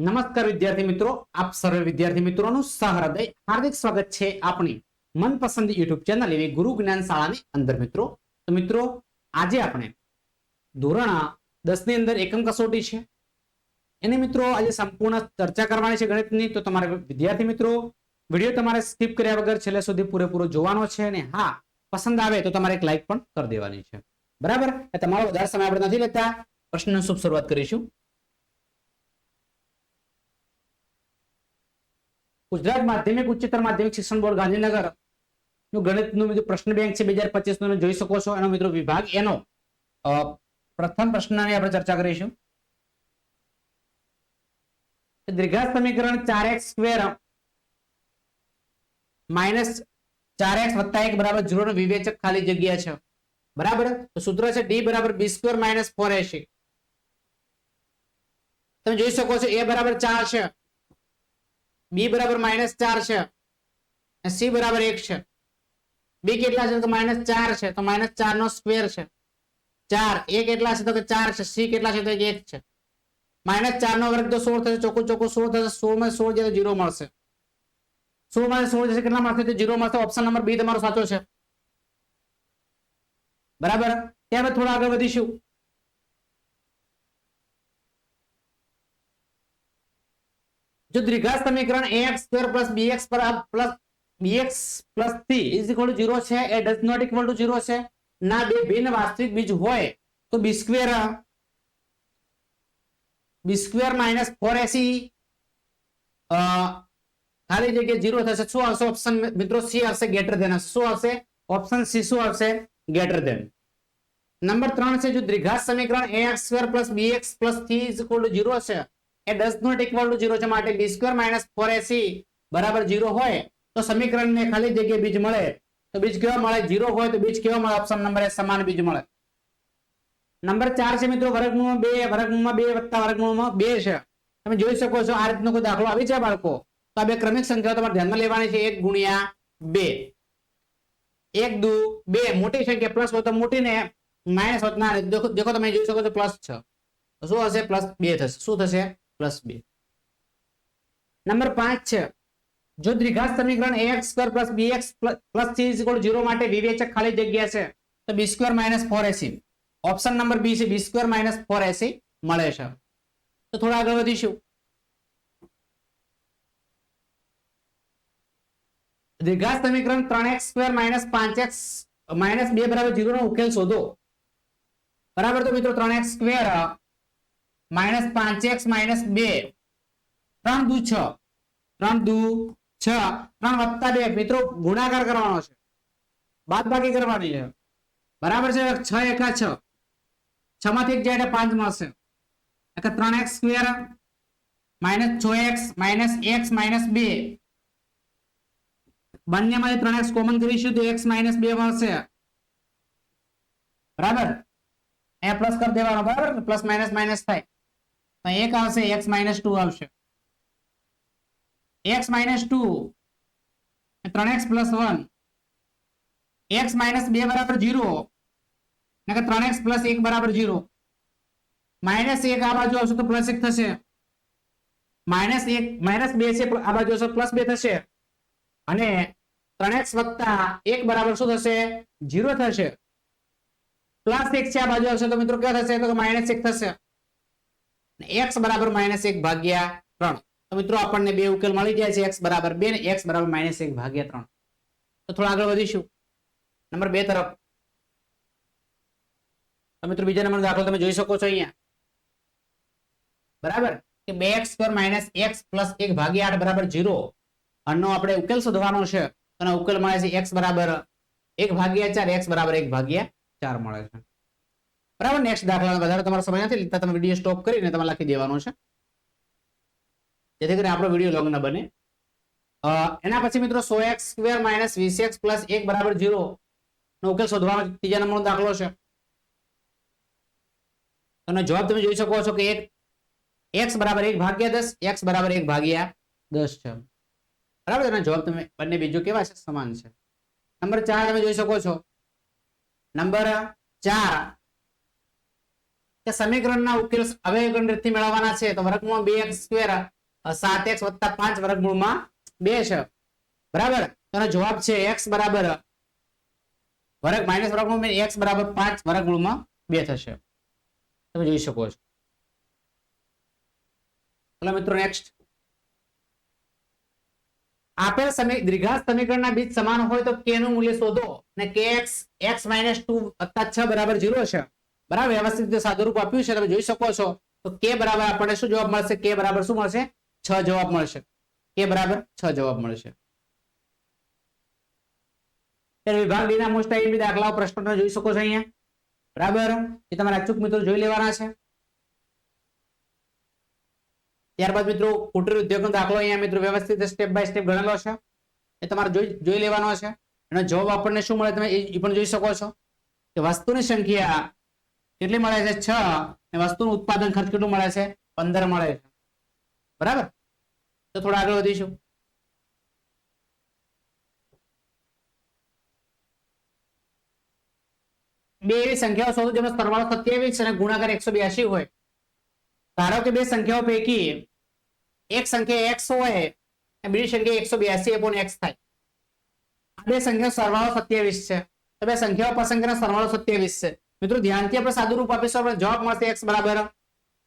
નમસ્કાર વિદ્યાર્થી મિત્રો, આપ સર્વે વિદ્યાર્થી મિત્રોનું સહૃદય, હાર્દિક સ્વાગત છે આપણી મનપસંદ યુટ્યુબ ચેનલ એવી ગુરુ જ્ઞાન શાળાની અંદર મિત્રો. તો મિત્રો, આજે આપણે ધોરણ દસની અંદર એકમ કસોટી છે. એને મિત્રો આજે સંપૂર્ણ ચર્ચા કરવાની છે ગણિતની. તો તમારે વિદ્યાર્થી મિત્રો, વીડિયો તમારે સ્કીપ કર્યા વગર છેલ્લે સુધી પૂરેપૂરો જોવાનો છે અને હા, પસંદ આવે તો તમારે એક લાઈક પણ કરી દેવાની છે. બરાબર? તમારો વધારે સમય આપણે નથી લેતા. પ્રશ્ન શુભ શરૂઆત કરીશું. ગુજરાત માધ્યમિક ઉચ્ચતર માધ્યમિક શિક્ષણ બોર્ડ ગાંધીનગર. નું ગણિતનું બીજું પ્રશ્ન બેંક છે, બે હજાર પચીસનું. જોઈ શકો છો. એનો મિત્રો વિભાગ એનો પ્રથમ પ્રશ્નની આપણે ચર્ચા કરીશું. દ્વિઘાત સમીકરણ ચાર એક્સ સ્ક્વેર માઇનસ ચાર એક્સ વત્તા એક બરાબર ઝીરો નો વિવેચક ખાલી જગ્યા છે. બરાબર? તો સૂત્ર છે ડી બરાબર B square minus four AC. તમે જોઈ શકો છો એ બરાબર ચાર છે. બી બરાબર માઇનસ ચાર છે. સી બરાબર એક છે. બી કેટલા છે તો માઇનસ ચાર છે. તો માઇનસ ચાર નો સ્ક્વેર છે. ચાર. એ કેટલા છે તો કે ચાર છે. સી કેટલા છે તો એક છે. માઇનસ ચાર નો વર્ગ તો સોળ થશે. ચોખ્ખું ચોખ્ખું સોળ થશે. સોળમાં સોળ જશે જીરો મળશે. સોળમાં સોળ જશે કેટલા મળશે? તો જીરો મળશે. ઓપ્શન નંબર બી તમારો સાચો છે. બરાબર? ત્યાર બાદ થોડા આગળ વધીશું. જો દ્વિઘાત સમીકરણ ax square plus bx plus bx plus c is equal to 0 છે, એ ડઝ નોટ ઇક્વલ ટુ 0 છે. ના, બે ભિન્ન વાસ્તવિક બીજ હોય તો b square b square minus 4ac અ, ખાલી જગ્યા 0 થશે. શું આવશે? ઓપ્શન મિત્રો c આવશે ગ્રેટર ધેન શું આવશે? ઓપ્શન c શું આવશે? ગ્રેટર ધેન નંબર 3 છે, જો દ્વિઘાત સમીકરણ ax square plus bx plus c is equal to 0 છે એ દસ નોટ ઇક્વલ ટુ 0 છે માટે b સ્ક્વેર માઇનસ 4ac બરાબર 0 હોય તો સમીકરણને ખાલી જગ્યાએ બીજ મળે. તો બીજ કેવા મળે? 0 હોય તો બીજ કેવા મળે? ઓપ્શન નંબર એ સમાન બીજ મળે. નંબર 4 છે મિત્રો, વર્ગમૂળમાં 2 વર્ગમૂળમાં 2 વત્તા વર્ગમૂળમાં 2 છે. તમે જોઈ શકો છો આ રીતનો કોઈ દાખલો આવી જાય બાળકો? તો આ બે ક્રમિક સંખ્યાઓ તમારે ધ્યાનમાં લેવાની છે. 1 ગુણ્યા 2 1 દુ 2 મોટી સંખ્યા પ્લસ હોય તો મોટી ને માઇનસ હોત ના દેખો તમે જોઈ શકો છો પ્લસ છે. શું હશે? પ્લસ બે થશે. શું થશે? પ્લસ બે. નંબર પાંચ છે. જો દ્વિઘાત સમીકરણ x square plus B x plus C is zero માટે વિવેચક ખાલી જગ્યા છે, તો B square minus four AC option number B છે B square minus four AC મળે છે. તો થોડા આગળ વધીશું. દ્વિઘાત સમીકરણ ત્રણ એક્સ સ્ક્વેર માઇનસ પાંચ એક્સ માઇનસ બે બરાબર ઝીરો નો ઉકેલ શોધો. બરાબર તો મિત્રો ત્રણ એક્સ સ્ક્વેર માઇનસ પાંચ એક્સ માઇનસ બે ત્રણ દુ છ ત્રણ દુ છ ત્રણ વત્તા બે મિત્રો ગુણાકાર કરવાનો છે બાદ બાકી કરવાની છે બરાબર છે છ એકા છ છ માંથી એક જાય એટલે પાંચ મળશે એટલે ત્રણ એક્સ સ્ક્વેર માઇનસ છ એક્સ માઇનસ એક્સ માઇનસ બે બંનેમાંથી ત્રણ એક્સ કોમન કરીશું તો એક્સ માઇનસ બે મળશે બરાબર એ પ્લસ કરી દેવાનો બરાબર પ્લસ માઇનસ માઇનસ થાય તો એક આવશે, એક્સ માઇનસ ટુ આવશે. એક્સ માઇનસ ટુ ત્રણ x plus one. X minus બે બરાબર જીરો. ત્રણ એક્સ પ્લસ એક બરાબર જીરો. માઇનસ એક આ બાજુ આવશે તો પ્લસ એક થશે. માઇનસ એક, માઇનસ બે છે, આ બાજુ આવશે પ્લસ બે થશે. અને ત્રણ એક્સ વત્તા એક બરાબર શું થશે? જીરો થશે. પ્લસ એક છે, આ બાજુ આવશે તો મિત્રો ક્યાં થશે? તો માઇનસ એક થશે. એક્સ બરાબર માઇનસ એક ભાગ્યા ત્રણ. તો મિત્રો આપણને બે ઉકેલ મળી જાય છે એક્સ બરાબર બે ને એક્સ બરાબર માઇનસ ભાગ્યા ત્રણ. તો થોડા આગળ વધીશું. નંબર બે તરફ. તો મિત્રો બીજા નંબર દાખલો તમે જોઈ શકો છો અહીંયા. બરાબર? કે બે x square minus x plus એક ભાગ્યા આઠ બરાબર જીરો આનો આપણે ઉકેલ શોધવાનો છે. અને ઉકેલ મળે છે એક્સ બરાબર એક ભાગ્યા ચાર એક્સ બરાબર એક ભાગ્યા ચાર મળે છે. બરાબર? નેક્સ્ટ દાખલા વધારે તમારો સમય નથી લેતા તમે વીડિયો સ્ટોપ કરીને તમારે લખી દેવાનો છે. જેથી કરીને આપણો વીડિયો લોંગ ન બને. એના પછી મિત્રો, સો એક્સ સ્ક્વેર માઇનસ વીસ એક્સ પ્લસ એક બરાબર ઝીરો નો ઉકેલ શોધવાનો ત્રીજા નંબરનો દાખલો છે. અને જવાબ તમે જોઈ શકો છો કે એક, એક્સ બરાબર એક ભાગ્યા દસ, એક્સ બરાબર એક ભાગ્યા દસ છે. બરાબર? એના જવાબ તમે બંને બીજું કેવા છે? સમાન છે. નંબર ચાર તમે જોઈ શકો છો. નંબર ચાર કે સમીકરણના ઉકેલ અવયવગણ રીતથી મેળવવાના છે, તો વર્ગમૂળ બે એક્સ સ્ક્વેર સાત એક્સ વત્તા પાંચ વર્ગમૂળમાં બે છે. બરાબર? તો જવાબ છે એક્સ બરાબર વર્ગ માઇનસ વર્ગમૂળ એક્સ બરાબર પાંચ વર્ગમૂળમાં બે થશે. તમે જોઈ શકો છો. ચલો મિત્રો નેક્સ્ટ આપેલ સમી, દ્વિઘાત સમીકરણના બીજ સમાન હોય તો કે નું મૂલ્ય શોધો? અને કે એક્સ એક્સ માઇનસ ટુ વત્તા છ બરાબર ઝીરો છે. બરાબર, વ્યવસ્થિત રીતે સાદુરૂપ આપ્યું છે, તમે જોઈ શકો છો. તો કે બરાબર આપણને શું જવાબ મળશે? કે બરાબર શું મળશે? છ જવાબ મળશે. કે બરાબર છ જવાબ મળશે. વિભાગ ડી ના મોસ્ટ આઈએમપી દાખલાઓ પ્રશ્નો જોઈ શકો છો અહીંયા. બરાબર? એ તમારા અચૂક મિત્રો જોઈ લેવાના છે. ત્યારબાદ મિત્રો, કુટીર ઉદ્યોગનો દાખલો અહીંયા મિત્રો વ્યવસ્થિત સ્ટેપ બાય સ્ટેપ ગણેલો છે. એ તમારે જોઈ જોઈ લેવાનો છે. એનો જવાબ આપણને શું મળે તમે એ પણ જોઈ શકો છો. કે વસ્તુની સંખ્યા કેટલી મળે છે? છ. અને વસ્તુનું ઉત્પાદન ખર્ચ કેટલું મળે છે? પંદર મળે છે. બરાબર? તો થોડા આગળ વધીશું. બે એવી સંખ્યાઓ શોધો જેનો સરવાળો સત્યાવીસ અને ગુણાકાર એકસો બ્યાસી હોય. ધારો કે બે સંખ્યાઓ પૈકી એક સંખ્યા એક્સ હોય અને બીજી સંખ્યા એકસો બ્યાસી એપોન એક્સ થાય. આ બે સંખ્યા સરવાળો સત્યાવીસ છે. તો બે સંખ્યાઓ પસંદ કરે સરવાળો સત્યાવીસ છે. મિત્રો ધ્યાનથી આપણે સાદું રૂપ આપીશું, આપણે જવાબ મળશે એક્સ બરાબર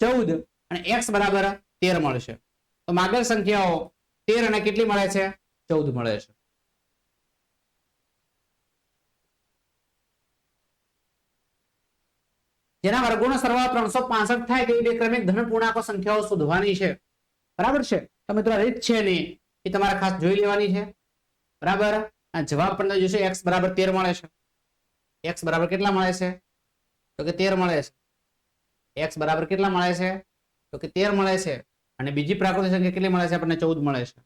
ચૌદ અને એક્સ બરાબર તેર મળશે. તો માગેલ સંખ્યાઓ તેર અને કેટલી મળે છે? ચૌદ મળે છે. જેના વર્ગોનો સરવાળો ત્રણસો પાસઠ થાય તેવી બે ક્રમિક ધન પૂર્ણાંકો સંખ્યાઓ શોધવાની છે. બરાબર છે? તો મિત્રો રીત છે ને, એ તમારે ખાસ જોઈ લેવાની છે. બરાબર? આ જવાબ પણ જોશે એક્સ બરાબર તેર મળે છે. એક્સ બરાબર કેટલા મળે છે? તો કે તેર મળે છે. એક્સ બરાબર કેટલા મળે છે? તો કે તેર મળે છે. અને બીજી પ્રાકૃતિક સંખ્યા કેટલી મળે છે? આપણને ચૌદ મળે છે.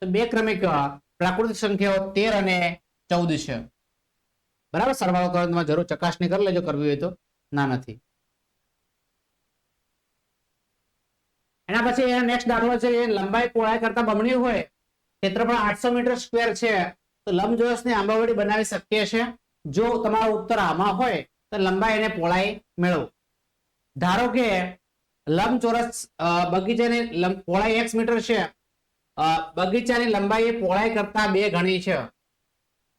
તો બે ક્રમિક પ્રાકૃતિક સંખ્યાઓ તેર અને ચૌદ છે. બરાબર? સરવાળો કરવામાં જરૂર, ચકાસણી કરી લેજો, કરવી હોય તો. ના નથી. એના પછી નેક્સ્ટ દાખલો છે, એ લંબાઈ પહોળાઈ કરતા બમણી હોય. ક્ષેત્રફળ આઠસો મીટર સ્ક્વેર છે. તો લંબચોરસની આંબાવડી બનાવી શકીએ છે. જો તમારો ઉત્તર આમાં હોય તો લંબાઈ અને પહોળાઈ મેળવો. ધારો કે લંબચોરસ ચોરસ બગીચાની લંબ- પહોળાઈ એક્સ મીટર છે. બગીચાની લંબાઈ પહોળાઈ કરતા બે ગણી છે.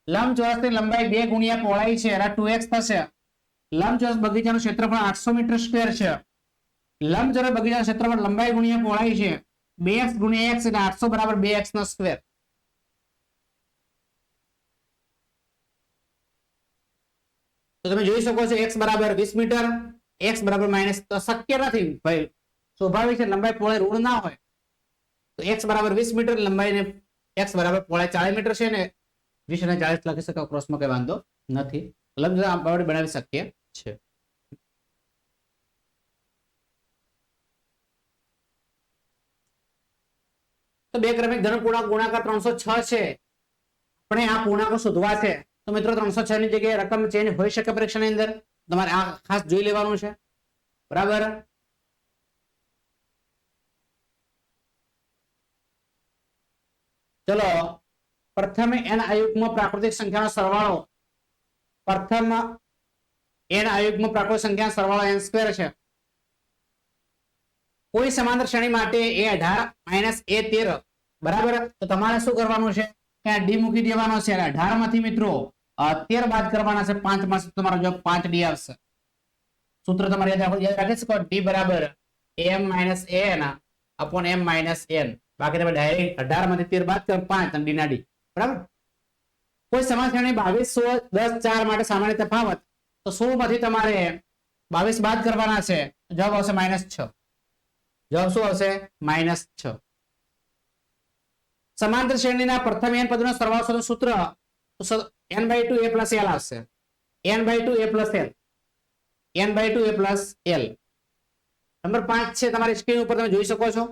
લંબચોરસની લંબાઈ બે ગુણ્યા પહોળાઈ છે, એના ટુ એક્સ થશે. લંબચોરસ બગીચાનું ક્ષેત્રફળ આઠસો મીટર સ્ક્વેર છે. લંબચોરસ બગીચાનું ક્ષેત્રફળ લંબાઈ ગુણ્યા પહોળાઈ છે, બે એક્સ ગુણ્યા એક્સ એટલે આઠસો બરાબર બે એક્સ નો સ્ક્વેર. તો તમે જોઈ શકો છો એક્સ બરાબર વીસ મીટર એક્સ બરાબર માઇનસ તો શક્ય નથી ભાઈ. સ્વાભાવિક છે, લંબાઈ પહોળાઈ ઋણ ના હોય. તો એક્સ બરાબર વીસ મીટર, લંબાઈને એક્સ બરાબર પહોળાઈ ચાલીસ મીટર છે ને, વીસ અને ચાલીસ લખી શકાય ક્રોસમાં કઈ વાંધો નથી. લંબ આંબાવડી બનાવી શકીએ છે બે ક્રમિક ધન પૂર્ણાંક ગુણાકાર ત્રણસો છ છે. આપણે આ પૂર્ણાંકો શોધવા છે. તો મિત્રો ત્રણસો છ ની જગ્યાએ રકમ ચેન્જ હોઈ શકે પરીક્ષાની અંદર? તમારે આ ખાસ જોઈ લેવાનું છે. બરાબર? ચલો, પ્રથમ એન આયુગમાં પ્રાકૃતિક સંખ્યાનો સરવાળો. પ્રથમ એન આયુગમાં પ્રાકૃતિક સંખ્યા સરવાળો એન સ્ક્વેર છે. કોઈ સમાંતર શ્રેણી માટે એ અઢાર માઇનસ એ તેર. બરાબર? તો તમારે શું કરવાનું છે? ત્યાં ડી મૂકી દેવાનો છે. અઢારમાંથી મિત્રો તેર બાદ કરવાના છે પાંચમાં તમારો જવાબ પાંચ ડી આવશે. સૂત્ર તમારે યાદ રાખી શકો ડી બરાબર M minus N upon M minus N. બાકી તમે ડાયરેક્ટ અઢારમાંથી તેર બાદ કરો, પાંચ અને ડી ના ડી. બરાબર? કોઈ સમાન શ્રેણી દસ, ચાર માટે સામાન્ય તફાવત. તો સો માંથી તમારે બાવીસ બાદ કરવાના છે, જવાબ આવશે માઇનસ છ. જવાબ શું આવશે? માઇનસ છ. સમાંતર શ્રેણીના પ્રથમ એન પદનો સરવાળો સૂત્ર N by two A plus L આવશે N by two A plus L N by two A plus L number પાંચ છે તમારી સ્ક્રીન ઉપર તમે જોઈ શકો છો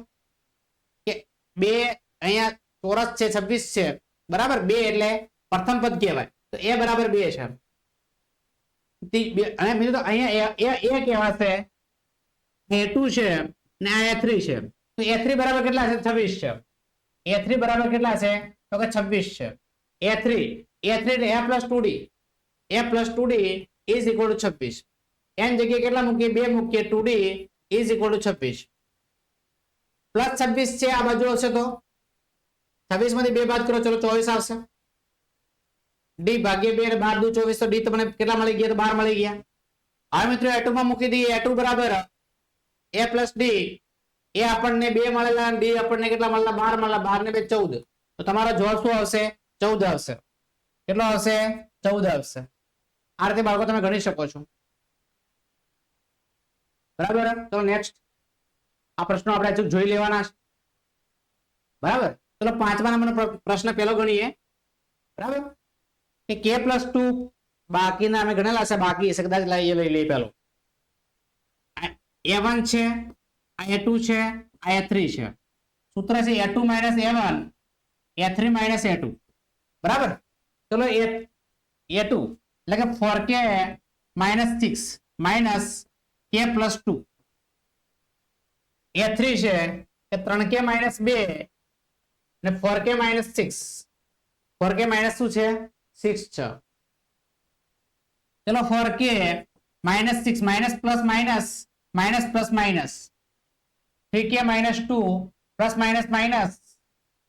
કે બે અહીંયા ચોરસ છે છવ્વીસ છે બરાબર બે એટલે પ્રથમ પદ કહેવાય તો એ બરાબર બે છે તી- બે- અને બીજું તો અહીંયા એ- એ એ કહેવાશે એ ટુ છે ને આ એ થ્રી છે તો એ થ્રી બરાબર કેટલા છે છવ્વીસ છે એ થ્રી બરાબર કેટલા છે તો કે છવ્વીસ છે A three A A plus two A plus two D is equal to જગ્યાએ કેટલા મૂકીએ? બે મૂકીએ ટુ ડી ઇઝ ટુ છવ્વીસ. પ્લસ છવ્વીસ છે, આ બાજુ હશે તો? છવ્વીસ બે બાદ કરો, ચલો ચોવીસ આવશે. ડી ભાગ્ય બે બાર દુ ચોવીસ ડી તમને કેટલા મળી ગયા? તો બાર મળી ગયા. હવે મિત્રો એ મૂકી દઈએ. એ બરાબર. એ પ્લસ ડી એ આપણને બે મળેલા ડી આપણને કેટલા મળેલા? બાર મળેલા. બાર ને બે ચૌદ. તો તમારો જવાબ શું આવશે? ચૌદ આવશે. કેટલો આવશે? ચૌદ આવશે. આ રીતે બાળકો તમે ગણી શકો છો. બરાબર? તો નેક્સ્ટ આ પ્રશ્નો આપણે હજુ જોઈ લેવાના બરાબર? ચલો પાંચમા નંબરનો પ્રશ્ન પહેલો ગણીએ. બરાબર? કે કે પ્લસ ટુ બાકીના અમે ગણેલા છે, બાકી છે કદાચ લઈ લઈ લઈએ પેલો. એ વન છે, આ એ ટુ છે, આ એ થ્રી છે. સૂત્ર છે A two minus A one A three minus A two બરાબર? ચલો એ ટુ એટલે કે four K minus six minus K plus two A three છે એ ત્રણ કે માઇનસ બે અને four K minus six four K minus શું છે સિક્સ છે ચલો four K minus six minus plus minus minus plus minus three K minus two plus minus minus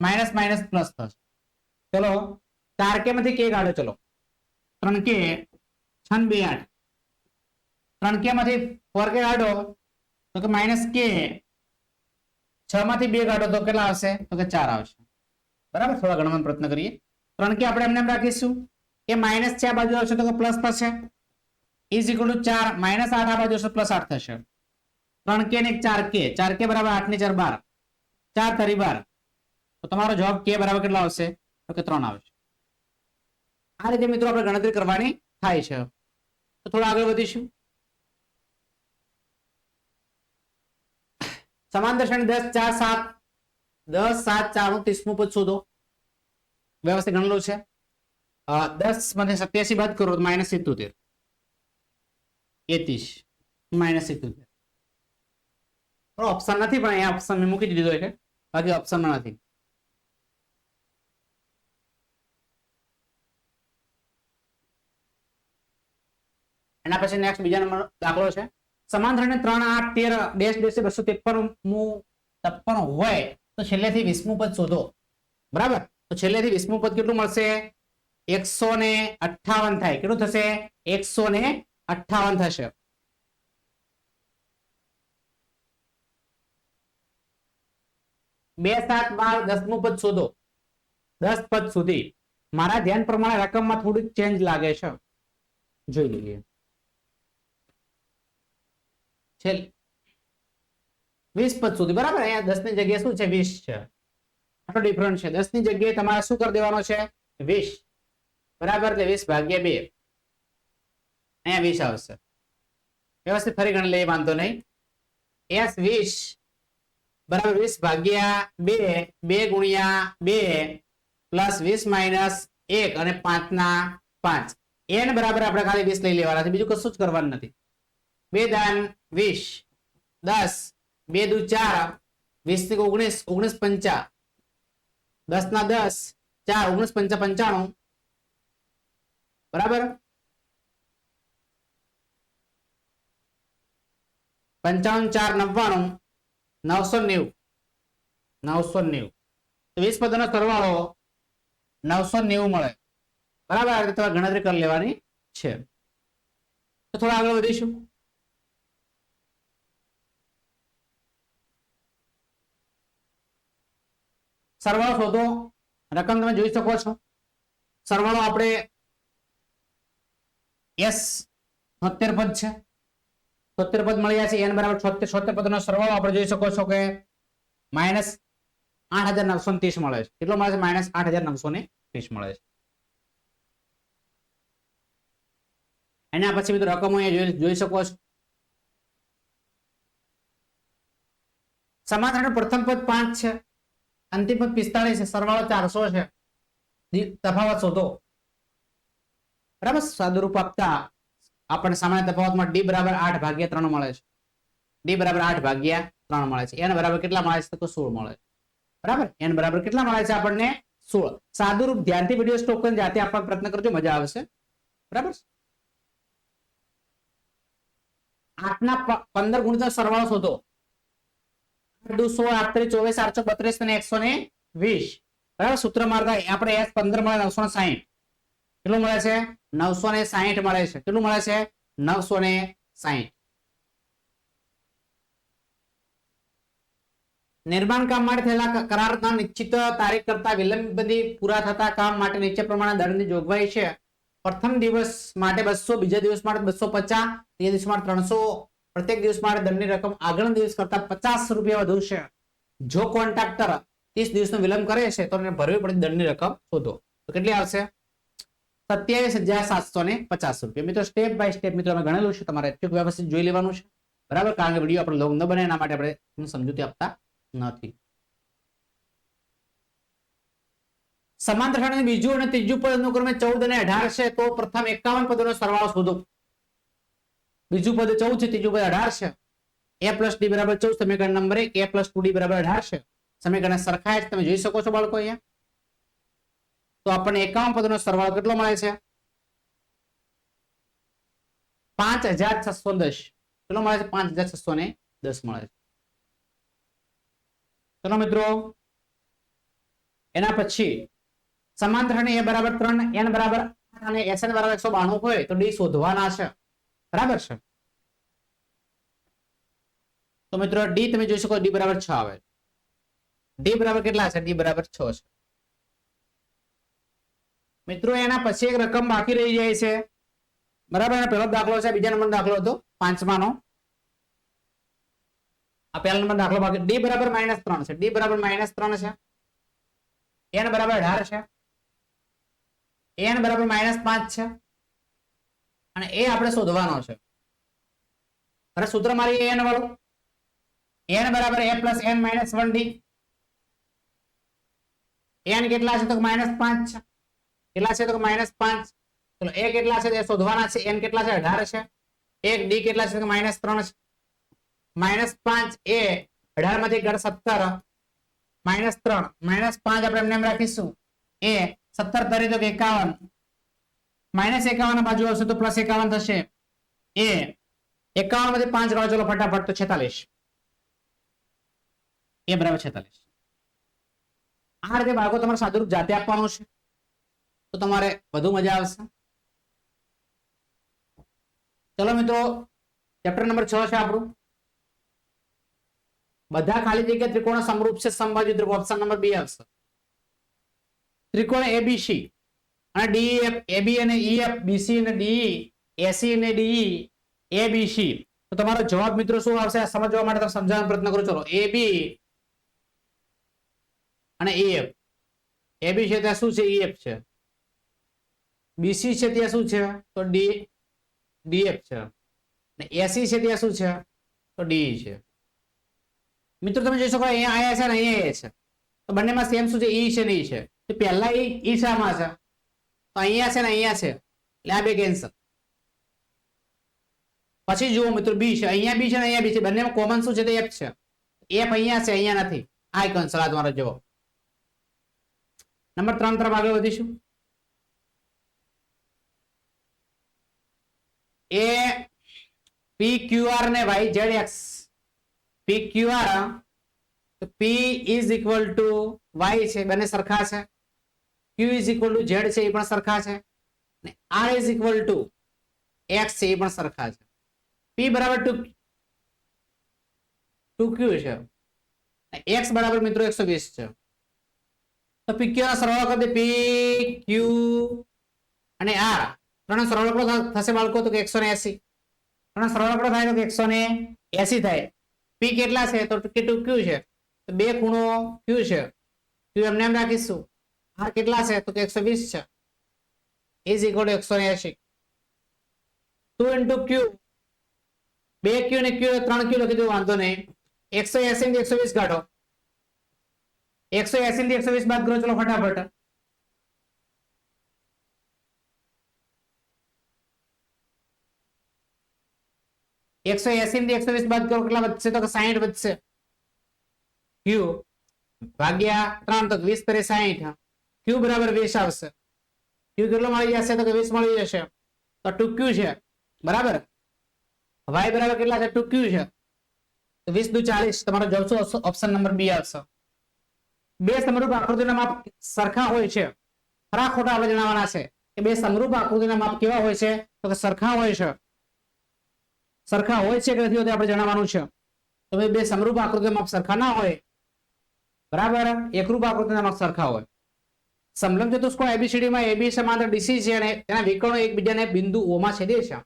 minus minus plus થશે ચલો ચાર કે માંથી કે કાઢો ચલો. ત્રણ કે, છન બે આઠ. ત્રણ કે માંથી ફોર કે કાઢો? તો કે માઇનસ કે. છ માંથી બે કાઢો તો કેટલા આવશે? તો કે ચાર આવશે. બરાબર? થોડા ગણવાનો પ્રયત્ન કરીએ. ત્રણ કે આપણે એમને એમ રાખીશું. કે માઇનસ છે, આ બાજુ આવશે તો કે પ્લસ થશે. ઇઝ ઇક્વલ ટુ ચાર. માઇનસ આઠ આ બાજુ આવશે પ્લસ આઠ થશે. ત્રણ કે ને ચાર કે. ચાર કે બરાબર આઠ ને ચાર બાર. ચાર તરી બાર. તો તમારો જવાબ કે બરાબર કેટલા આવશે? તો કે ત્રણ આવશે. આ રીતે મિત્રો આપણે ગણતરી કરવાની થાય છે. તો થોડા આગળ વધીશું. સમાંતર શ્રેણી દસ ચાર સાત, દસ સાત ચારનું ત્રીસમું પદ શોધો. વ્યવસ્થિત ગણેલું છે. દસમાંથી સત્યાસી બાદ કરો માઇનસ સિત્તોતેર. એકત્રીસ માઇનસ સિત્તોતેર. ઓપ્શન નથી પણ અહીંયા ઓપ્શન મેં મૂકી દીધો છે. બાકી ઓપ્શનમાં નથી. એના પછી નેક્સ્ટ બીજા નંબર દાખલો છે. સમાંતરને ત્રણ, આઠ, તેર, ડેશ ડેશ, બસો ત્રેપન ત્રેપન હોય તો છેલ્લેથી વીસમું પદ શોધો. બરાબર? તો છેલ્લેથી વીસમું પદ કેટલું મળશે? એકસો ને અઠાવન થાય. કેટલું થશે? એકસો ને અઠાવન થશે. બે, સાત, બાર, દસમું પદ શોધો. દસ પદ સુધી. મારા ધ્યાન પ્રમાણે રકમમાં થોડીક ચેન્જ લાગે છે. જોઈ લઈએ. છેલ્લે વીસ પદ સુધી. બરાબર? અહીંયા દસની જગ્યાએ શું છે? વીસ છે. આટલો ડિફરન્ટ છે. દસની જગ્યાએ તમારે શું કરી દેવાનો છે? વીસ. બરાબર? એટલે વીસ ભાગ્યા બે. અહીંયા વીસ આવશે. વ્યવસ્થિત ફરી ગણ લઈએ, વાંધો નહીં. એસ વીસ. બરાબર? વીસ ભાગ્યા બે બે ગુણ્યા બે પ્લસ વીસ માઇનસ એક અને પાંચ ના પાંચ. એન બરાબર આપણે ખાલી વીસ લઈ લેવાના છે. બીજું કશું જ કરવાનું નથી. બે દાન વીસ, દસ, બે દુ ચાર, વીસથી ઓગણીસ ઓગણીસ પંચા, દસ ના દસ, ચાર, ઓગણીસ પંચા પંચાણું. બરાબર? પંચાવન ચાર, નવ્વાણું, નવસો નેવું. નવસો નેવું. વીસ પદોનો સરવાળો નવસો નેવું મળે. બરાબર? આ રીતે ગણતરી કરી લેવાની છે. તો થોડા આગળ વધીશું. સરવાળો શોધો. રકમ તમે જોઈ શકો છો. સરવાળો આપણે એસ છોતેર પદ છે. છોતેર પદ મળ્યા છે. એન બરાબર છોતેર છોતેર પદનો સરવાળો આપણે જોઈ શકો છો કે માઇનસ આઠ હજાર નવસો ને ત્રીસ મળે છે. કેટલો મળે છે? માઇનસ આઠ હજાર નવસો ને ત્રીસ મળે છે. એના પછી મિત્રો રકમો અહીંયા જોઈ શકો છો. સમાધાન પ્રથમ પદ પાંચ છે. અંતિમ પદ પિસ્તાળીસ છે, સરવાળો ચારસો છે. તફાવત શોધો. બરાબર? સાદુરૂપ આપતા આપણને સામાન્ય તફાવતમાં ડી બરાબર આઠ ભાગ્યા ત્રણ મળે છે. ડી બરાબર આઠ ભાગ્યા ત્રણ મળે છે. એન બરાબર કેટલા મળે છે? તો સોળ મળે છે. બરાબર? એન બરાબર કેટલા મળે છે આપણને? સોળ. સાદુરૂપ ધ્યાનથી વીડિયો સ્ટોપ કરીને જાતે આપવાનો પ્રયત્ન કરજો, મજા આવશે. બરાબર? આઠના પંદર ગુણિત સરવાળો શોધો. સૂત્ર મારતા આપણે એસ પંદર મળે નવસો ને સાહીઠ. કેટલું મળે છે? નવસો ને સાહીઠ મળે છે. કેટલું મળે છે? નવસો ને સાહીઠ. નિર્માણ કામ માટે થયેલા કરારના નિશ્ચિત તારીખ કરતા વિલંબથી પૂરા થતા કામ માટે નીચે પ્રમાણે દંડની જોગવાઈ છે. પ્રથમ દિવસ માટે બસો, બીજા દિવસ માટે બસો પચાસ, ત્રીજા દિવસ માટે ત્રણસો પ્રત્યેક દિવસ માટે દંડની રકમ આગળના દિવસ કરતા પચાસ રૂપિયા વધુ છે. જો કોન્ટ્રાક્ટર ત્રીસ દિવસનો વિલંબ કરે છે, તો એને ભરવી પડે દંડની રકમ શોધો. તો કેટલી આવશે? સત્યાવીસ હજાર સાતસો ને પચાસ રૂપિયા. મિત્રો સ્ટેપ બાય સ્ટેપ મિત્રો, અમે ગણેલું છે. તમારે ચૂક વ્યવસ્થિત જોઈ લેવાનું છે. બરાબર? કારણ કે વીડિયો આપણે લોંગ ન બને, એના માટે આપણે સમજૂતી આપતા નથી. સમાંતર બીજું અને ત્રીજું પદ અનુક્રમે ચૌદ અને અઢાર છે, તો પ્રથમ એકાવન પદોનો સરવાળો શોધો. બીજું પદ ચૌદ છે, ત્રીજું પદ અઢાર છે. એ પ્લસ ડી બરાબર ચૌદ, સમીકરણ નંબર એક. એ પ્લસ ટુ ડી બરાબર અઢાર છે. સમીકરણ સરખાય છે, તમે જોઈ શકો છો બાળકો અહીંયા. તો આપણને એકાવન પદોનો સરવાળો કેટલો મળે છે? પાંચ હજાર છસો દસ. કેટલો મળે છે? પાંચ હજાર છસો ને દસ મળે છે. ચલો મિત્રો, એના પછી સમાંતર એ બરાબર ત્રણ એન બરાબર અને એસ એન બરાબર એકસો બાણું હોય તો ડી શોધવાના છે. બરાબર છે? તો મિત્રો ડી તમે જોઈ શકો ડી બરાબર છ આવે ડી બરાબર કેટલા છે ડી બરાબર છ છે. મિત્રો એના પછી એક રકમ બાકી રહી જાય છે. બરાબર? એનો પહેલો દાખલો છે, બીજા નંબર દાખલો હતો, પાંચમાનો. આ પહેલા નંબર દાખલો બાકી ડી બરાબર માઇનસ ત્રણ છે. ડી બરાબર માઇનસ ત્રણ છે. એન બરાબર અઢાર છે. એન બરાબર માઇનસ પાંચ છે. અને એ આપણે શોધવાનો છે. અરે સૂત્ર મારી એન વાળું? એન બરાબર A plus N minus one D N કેટલા છે તો માઇનસ પાંચ છે? કેટલા છે તો માઇનસ પાંચ? ચલો એ કેટલા છે એ શોધવાના છે. એન કેટલા છે? અઢાર છે. એક ડી કેટલા છે તો માઇનસ ત્રણ છે. માઇનસ પાંચ એ અઢારમાંથી ઘર સત્તર. માઇનસ ત્રણ. માઇનસ પાંચ આપણે એમને એમ રાખીશું. એ સત્તર તરી તો એકાવન. માઇનસ એકાવન બાજુ આવશે તો પ્લસ એકાવન થશે. એ એકાવનમાંથી પાંચ કાઢો ચલો ફટાફટ તો છેતાલીસ. એ બરાબર છેતાલીસ. આ રીતે બાળકો તમારે સાદુરૂપ જાતે આપવાનું છે. તો તમારે વધુ મજા આવશે. ચલો મિત્રો ચેપ્ટર નંબર છ છે આપણું. બધા ખાલી જગ્યા ત્રિકોણ સમરૂપ છે સંભાજી ત્રિકોણ. ઓપ્શન નંબર બી આવશે. ત્રિકોણ એબીસી અને ડીએફ એબી અને ઈએફ બીસી અને ડીઈ એસી અને ડીઈ એબીસી તો તમારો જવાબ મિત્રો શું આવશે? આ સમજવા માટે તમે સમજાવવાનો પ્રયત્ન કરો. ચલો એબી અને એફ એબી છે ત્યાં શું છે? એફ છે. બીસી છે ત્યાં શું છે? તો ડી ડીએફ છે. અને એસી છે ત્યાં શું છે? તો ડી છે. મિત્રો, તમે જોઈ શકો, અહીંયા આયા છે ને અહીંયા છે. તો બંનેમાં સેમ શું છે? ઈ છે ને ઈ છે. પહેલા ઈ ઈ શામાં છે. તો અહીંયા છે ને અહીંયા છે. એટલે આ બે કેન્સલ પછી જુઓ મિત્રો બી છે. અહીંયા બી છે ને અહીંયા બી છે. બંનેમાં કોમન શું છે તો એફ છે. એફ અહીંયા છે, અહીંયા નથી. આ કેન્સલ આ તમારો જવાબ. નંબર ત્રણ તરફ આગળ વધીશું. એ પી ક્યુ ને Y Z X P Q P is equal to Y છે. બંને સરખા છે. Q is equal to Z છે એ પણ સરખા છે. અને R is equal to X છે એ પણ સરખા છે. પી બરાબર ટુ ટુ ક્યુ છે. એક્સ બરાબર મિત્રો એકસો વીસ છે. તો પી ક્યુ નો સરવાળો કરી દે? પી ક્યુ અને આર ત્રણ સરવાળો થશે બાળકો તો કે એકસો ને એસી. ત્રણ સરવાળો થાય તો કે એકસો ને એસી થાય. પી કેટલા છે? તો કે ટુ ક્યુ છે. તો બે ખૂણો ક્યુ છે. ક્યુ એમને એમ રાખીશું. આર કેટલા છે? તો કે એકસો વીસ છે. ઇઝ ઇક્વલ એકસો ને એસી ટુ ઇન્ટુ ક્યુ બે ક્યુ ને ક્યુ ત્રણ ક્યુ લખી દઉં, વાંધો નહીં. એકસો એસી થી એકસો વીસ કાઢો. એકસો એસી થી એકસો વીસ બાદ કરો, ચલો ફટાફટ. એકસો એસી થી એકસો વીસ બાદ કરો, કેટલા વધશે? તો સાહીઠ વધશે. ક્યુ ભાગ્યા ત્રણ તો વીસ તરી સાહીઠ ક્યુ બરાબર વીસ આવશે? ક્યુ કેટલો મળી જશે તો કે વીસ મળી જશે? તો ટુ ક્યુ છે? બરાબર? વાય બરાબર કેટલા છે? ટુ ક્યુ છે? તો વીસ દુ ચાલીસ તમારો જવાબ ઓપ્શન નંબર બી આવશે. બે સમરૂપ આકૃતિના માપ સરખા હોય છે. ખરા ખોટા આપણે જણાવવાના છે કે બે સમરૂપ આકૃતિના માપ કેવા હોય છે? તો કે સરખા હોય છે. સરખા હોય છે કે નથી હોતા આપણે જણાવવાનું છે. તો બે સમરૂપ આકૃતિના માપ સરખા ના હોય. બરાબર? એકરૂપ આકૃતિના માપ સરખા હોય. સમલંબ ચતુષ્કોણ એબીસીડીમાં એબી સમાંતર ડીસી છે અને એના વિકર્ણો એકબીજાને બિંદુ ઓમાં છેદે છે.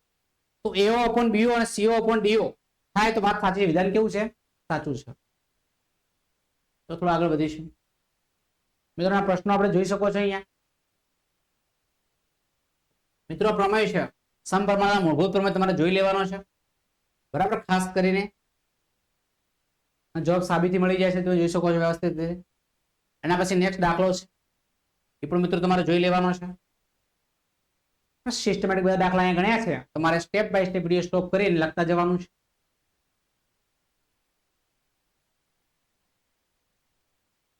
તો એઓ અપોન બીઓ અને સીઓ અપોન ડીઓ થાય તો વાત સાચી વિધાન કેવું છે? સાચું છે. તો થોડું આગળ વધીશું. મિત્રો, આ પ્રશ્નો આપણે જોઈ શકો છો અહીંયા. મિત્રો, પ્રમેય છે. સમપ્રમાણના મૂળભૂત પ્રમેય તમારે જોઈ લેવાનો છે. બરાબર? ખાસ કરીને. જવાબ સાબિતી મળી જાય છે તો જોઈ શકો છો વ્યવસ્થિત રીતે. એના પછી નેક્સ્ટ દાખલો છે. એ પણ મિત્રો તમારે જોઈ લેવાનો છે. સિસ્ટમેટિક બધા દાખલા અહીંયા ગણ્યા છે. તમારે step by step video stop કરીને લખતા જવાનું છે.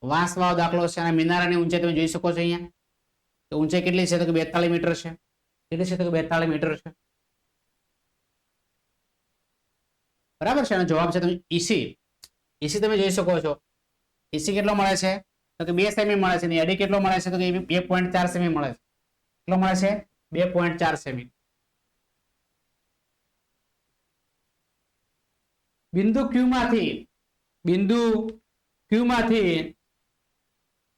વાંસવાળો દાખલો છે અને મિનારાની ઊંચાઈ તમે જોઈ શકો છો અહીંયા. તો ઊંચાઈ કેટલી છે તો કે બેતાલીસ મીટર છે. કેટલી છે તો કે બેતાલીસ મીટર છે. બરાબર છે? એનો જવાબ છે તમે ઈસી ઈસી તમે જોઈ શકો છો. ઈસી કેટલો મળે છે? તો કે બે સેમી મળે છે ને એડી કેટલો મળે છે? તો કે બે પોઈન્ટ ચાર સેમી મળે છે. કેટલો મળે છે? બે પોઈન્ટ ચાર સેમી બિંદુ ક્યુ માંથી, બિંદુ ક્યુ માંથી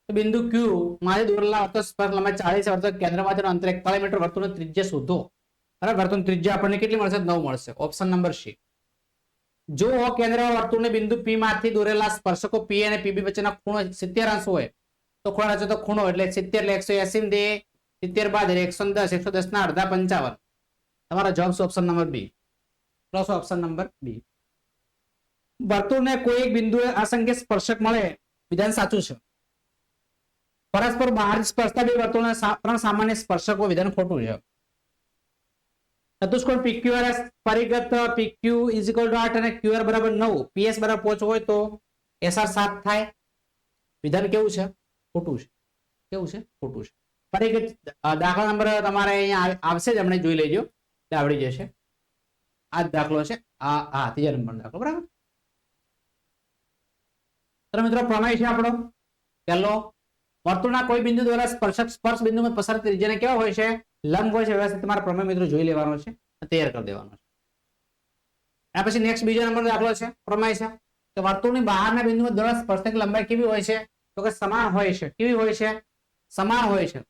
બિંદુ ક્યુ માંથી દોરેલા વર્તુળ લંબાઈ ચાલીસ વર્તુળ કેન્દ્રમાંથી અંતર એકતાલીસ મીટર વર્તુળની ત્રિજ્યા શોધો. બરાબર? વર્તુળ ત્રિજ્યા આપણને કેટલી મળશે? નવ મળશે. ઓપ્શન નંબર સી જો કેન્દ્ર વર્તુળને બિંદુ પી માંથી દોરેલા સ્પર્શકો પી અને પીબી વચ્ચેના ખૂણો સિત્તેર અંશ હોય, તો ખૂણો રચે તો ખૂણો એટલે સિત્તેર એકસો એસી દે, સિત્તેર બાદ એકસો દસ એકસો દસ ના અડધા પંચાવન. તમારો જવાબ છે option number B plus option number B વર્તુળને કોઈ એક બિંદુએ અસંખ્ય સ્પર્શક મળે, વિધાન સાચું છે. પરસ્પર બહાર સ્પર્શતા બે વર્તુળના ત્રણ સામાન્ય સ્પર્શકો, વિધાન ખોટું છે. ચતુષ્કોણ PQR પરિગત PQ is equal 8 અને QR બરાબર 9 PS બરાબર 5 હોય તો SR 7 થાય. વિધાન કેવું છે? ખોટું છે. કેવું છે? ખોટું છે. પરિગત દાખલા નંબર તમારે અહીંયા આવ- આવશે જ. હમણાં જોઈ લેજો. એટલે આવડી જશે. આ દાખલો છે. આ હા ત્રીજા નંબરનો દાખલો. બરાબર? તો મિત્રો પ્રમેય છે આપણો. પહેલો, વર્તુળના કોઈ બિંદુ દ્વારા સ્પર્શક સ્પર્શ બિંદુમાં પસાર ત્રિજ્યાને કેવા હોય છે? લંબ હોય છે વ્યવસ્થિત, તમારા પ્રમેય મિત્રો જોઈ લેવાનો છે તૈયાર કરી દેવાનો છે. એના પછી નેક્સ્ટ બીજો નંબર દાખલો છે, પ્રમેય છે. કે વર્તુળની બહારના બિંદુમાં દળ સ્પર્શક લંબાઈ કેવી હોય છે? તો કે સમાન હોય છે. કેવી હોય છે? સમાન હોય છે.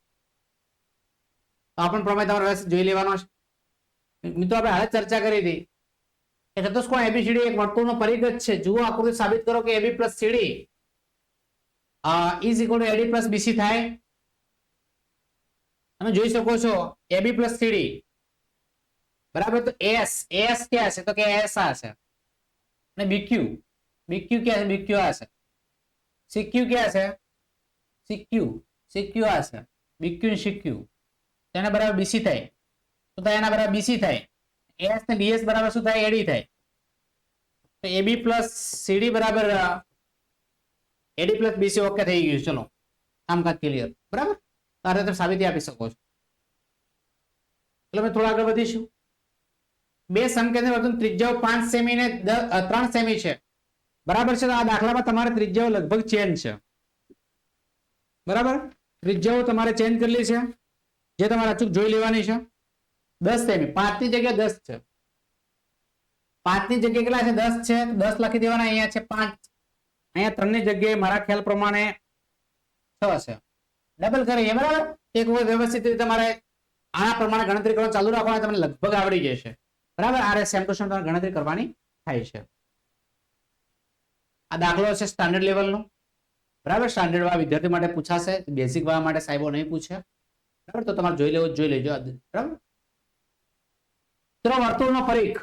તો પણ પ્રમેય તમારે વ્યવસ્થિત જોઈ લેવાનો છે. મિત્રો, આપણે હાલ ચર્ચા કરી હતી કે ચતુષ્કોણ એબીસીડી એક વર્તુળનો પરિગત છે. જુઓ આકૃતિ સાબિત કરો કે AB plus CD is equal to AD plus BC થાય. તમે જોઈ શકો છો એબી પ્લસ બરાબર? તો એસ એસ ક્યાં છે તો કે એસ આ છે અને બીક્યુ બીક્યુ ક્યાં છે બીક્યુ આ છે સીક્યુ ક્યાં છે સીક્યુ સીક્યુ આ છે બીક્યુ સીક્યુ તેના બરાબર બીસી થાય. તો તો એના બરાબર બીસી થાય. એસ ને બીએસ બરાબર શું થાય? એડી થાય. તો એબી પ્લસ સીડી બરાબર એડી પ્લસ બીસી ઓકે થઈ ગયું ચલો. કામકાજ ક્લિયર બરાબર? તારે સાબિતી આપી શકો છો. એટલે અમે થોડા આગળ વધીશું. બે સમકેન્દ્ર વર્તુળ ત્રિજ્યાઓ પાંચ સેમી ને ત્રણ સેમી છે. બરાબર છે? તો આ દાખલામાં તમારે ત્રિજ્યાઓ લગભગ ચેન્જ છે. બરાબર? ત્રિજ્યાઓ તમારે ચેન્જ કરેલી છે? જે તમારે અચૂક જોઈ લેવાની છે. દસ સેમી. પાંચની જગ્યાએ દસ છે. પાંચની જગ્યાએ કેટલા છે? દસ છે. દસ લખી દેવાના. અહીંયા છે પાંચ. અહીંયા ત્રણની જગ્યાએ મારા ખ્યાલ પ્રમાણે છ છે. ડબલ કરીએ બરાબર? એક વખત વ્યવસ્થિત રીતે તમારે આના પ્રમાણે ગણતરી કરવાનું ચાલુ રાખવાની તમને લગભગ આવડી જશે. બરાબર? આ સેમ ટુ તમારે ગણતરી કરવાની થાય છે. આ દાખલો છે સ્ટાન્ડર્ડ લેવલનો બરાબર? સ્ટાન્ડર્ડ વાળા વિદ્યાર્થી માટે પૂછાશે બેઝિક વાળા માટે સાહેબો નહીં પૂછે. બરાબર? તો તમારે જોઈ લેવું જોઈ લેજો. બરાબર? ચલો, વર્તુળનો પરીખ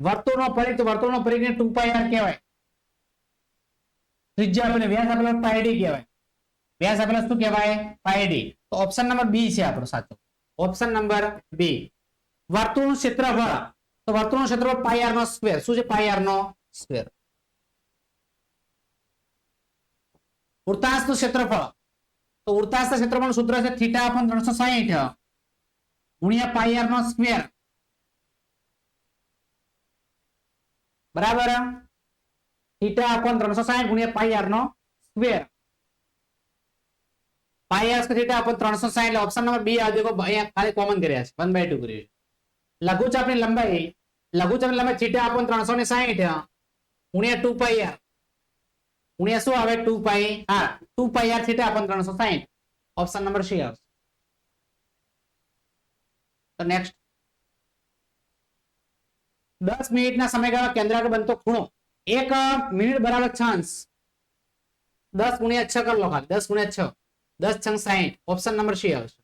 વર્તુળનો પરીખ તો વર્તુળનો ને ટુ આર કહેવાય. ત્રિજ્યા આપણે વ્યાસ આપણે પાયડી કહેવાય. વ્યાસ આપેલો શું કહેવાય? પાયડી તો ઓપ્શન નંબર બી છે આપણો સાચો. ઓપ્શન નંબર બી વર્તુળનું ક્ષેત્રફળ. તો વર્તુળનું ક્ષેત્રફળ આર નો સ્ક્વેર શું છે આર નો સ્ક્વેર વૃત્તાંશનું ક્ષેત્રફળ. તો વૃત્તાંશના ક્ષેત્રફળ સૂત્ર છે થીટા પણ ત્રણસો સાહીઠ. ગુણ્યા આર નો સ્ક્વેર બરાબર? થીટા અપોન ત્રણસો સાહીઠ ગુણ્યા આર નો સ્ક્વેર આર થીટા ત્રણસો સાહીઠ એટલે ઓપ્શન નંબર બી આવજો અહીંયા ખાલી કોમન કર્યા છે. વન બાય ટુ કર્યું છે. લઘુચાપની લંબાઈ લઘુચાપની લંબાઈ થીટા ને સાહીઠ ગુણ્યા 2 પાઈ આર ગુણ્યા શું આવે? 2 pi R 2 pi R theta ત્રણસો સાહીઠ. ઓપ્શન નંબર સી આવશે. તો નેક્સ્ટ દસ મિનિટના સમયગાળા કેન્દ્ર બનતો ખૂણો. એક મિનિટ બરાબર છ અંશ દસ ગુણ્યા છ કરી લો ખાલી. દસ ગુણ્યા છ. દસ છંગ સાહીઠ ઓપ્શન નંબર સી આવશે?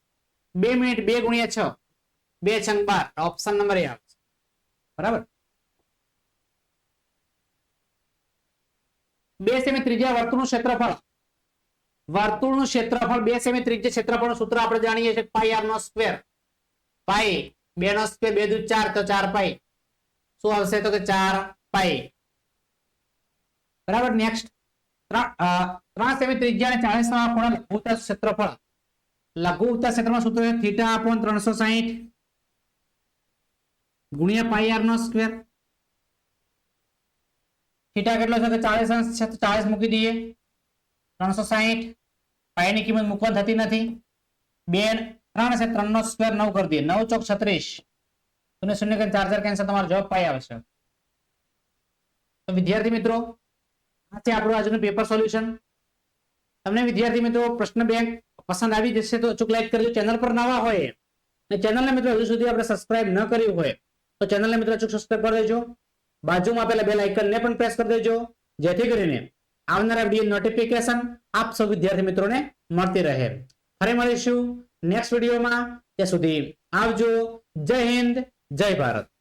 બે મિનિટ, બે ગુણ્યા છ. બે છંગ બાર. ઓપ્શન નંબર એ આવશે. બરાબર? બે સેમી ત્રિજ્યા વર્તુળનું ક્ષેત્રફળ. વર્તુળનું ક્ષેત્રફળ, બે સેમી ત્રિજ્યા ક્ષેત્રફળનું સૂત્ર આપણે જાણીએ છીએ પાઈ આર નો સ્ક્વેર પાઈ બે નો સ્ક્વેર બે દુ ચાર, તો ચાર પાઈ શું આવશે તો કે ચાર પાઈ બરાબર? નેક્સ્ટ ત્રણ સેમી ત્રિજ્યા ચાલીસ ના ખૂણા લઘુતા ક્ષેત્રફળ. લઘુતા ક્ષેત્રમાં સૂત્ર છે થીટા અપોન ત્રણસો સાહીઠ. ગુણ્યા પાઈ નો સ્ક્વેર. થીટા કેટલો છે? ચાલીસ અંશ ચાલીસ મૂકી દઈએ. ત્રણસો સાહીઠ. પાઈ ની કિંમત મૂકવા થતી નથી. બે ત્રણ છે ત્રણ નો સ્ક્વેર નવ કરી દઈએ. નવ ચોક છત્રીસ. શૂન્ય શૂન્ય ચાર ચાર કેન્સર તમારો જવાબ પાઈ આવશે તો વિદ્યાર્થી મિત્રો છે આપણું આજનું પેપર સોલ્યુશન તમને વિદ્યાર્થી મિત્રો, પ્રશ્ન બેંક પસંદ આવી જશે તો અચૂક લાઈક કરજો. ચેનલ પર નવા હોય અને ચેનલને મિત્રો હજુ સુધી આપણે સબસ્ક્રાઇબ ન કર્યું હોય, તો ચેનલને મિત્રો અચૂક સબસ્ક્રાઇબ કરી દેજો. બાજુમાં આપેલા બે લાઇકનને પણ પ્રેસ કરી દેજો, જેથી કરીને આવનારા વીડિયો નોટિફિકેશન આપ સૌ વિદ્યાર્થી મિત્રોને મળતી રહે. ફરી મળીશું નેક્સ્ટ વિડીયોમાં ત્યાં સુધી આવજો. જય હિન્દ, જય ભારત.